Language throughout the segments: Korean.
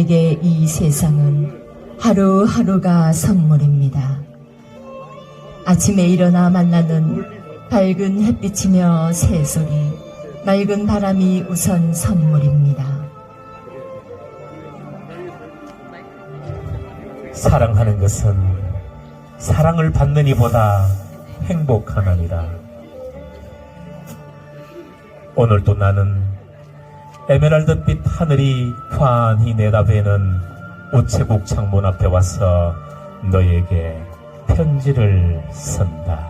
에게 이 세상은 하루하루가 선물입니다. 아침에 일어나 만나는 밝은 햇빛이며 새소리, 맑은 바람이 우선 선물입니다. 사랑하는 것은 사랑을 받는 이보다 행복하나니라. 오늘도 나는 에메랄드빛 하늘이 환히 내다보이는 우체국 창문 앞에 와서 너에게 편지를 쓴다.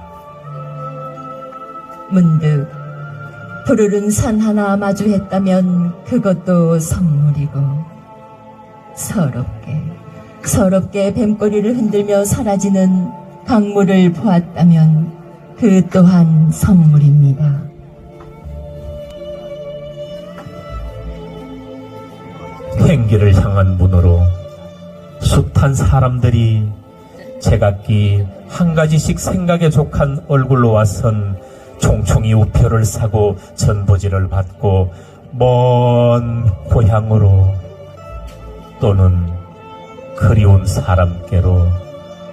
문득 푸르른 산 하나 마주했다면 그것도 선물이고 서럽게 서럽게 뱀꼬리를 흔들며 사라지는 강물을 보았다면 그 또한 선물입니다. 행기를 향한 문으로 숱한 사람들이 제각기 한 가지씩 생각에 족한 얼굴로 와선 총총이 우표를 사고 전보지를 받고 먼 고향으로 또는 그리운 사람께로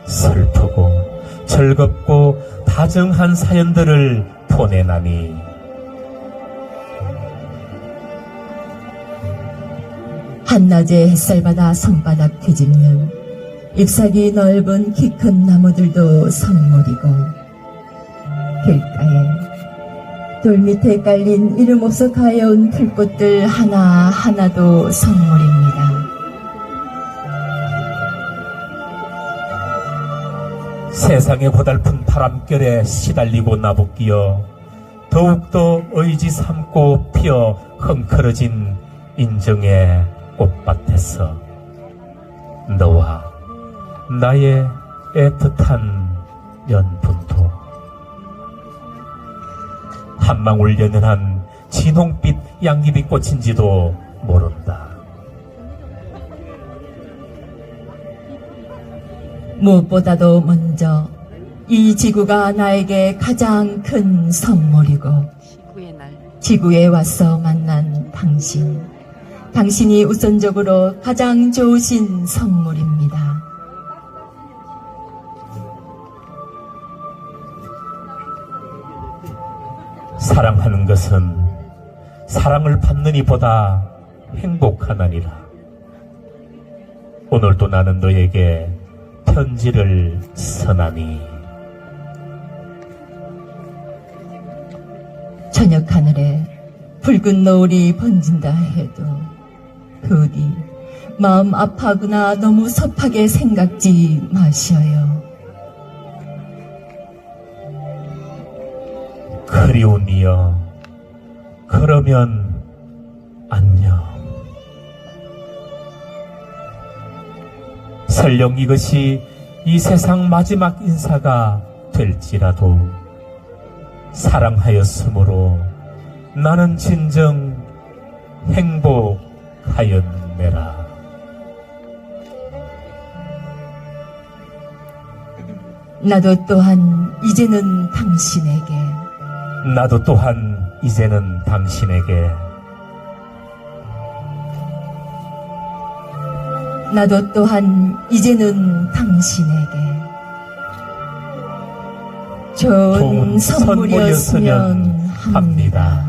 슬프고 즐겁고 다정한 사연들을 보내나니 한낮에 햇살바다 손바닥 뒤집는 잎사귀 넓은 키 큰 나무들도 선물이고 길가에 돌 밑에 깔린 이름 없어 가여운 풀꽃들 하나하나도 선물입니다. 세상의 고달픈 바람결에 시달리고 나부끼어 더욱더 의지 삼고 피어 흥크러진 인정의 꽃밭에서 너와 나의 애틋한 연분도 한방울 연연한 진홍빛 양귀비 꽃인지도 모른다. 무엇보다도 먼저 이 지구가 나에게 가장 큰 선물이고 지구에 와서 만난 당신. 당신이 우선적으로 가장 좋으신 선물입니다. 사랑하는 것은 사랑을 받는 이보다 행복하나니라. 오늘도 나는 너에게 편지를 써나니 저녁 하늘에 붉은 노을이 번진다 해도 부디 마음 아파하거나 너무 섭하게 생각지 마셔요. 그리운 이여 그러면 안녕. 설령 이것이 이 세상 마지막 인사가 될지라도 사랑하였으므로 나는 진정 행복 하였네라. 나도 또한 이제는 당신에게 나도 또한 이제는 당신에게 나도 또한 이제는 당신에게 좋은 좋은 선물이었으면 선물이었으면 합니다.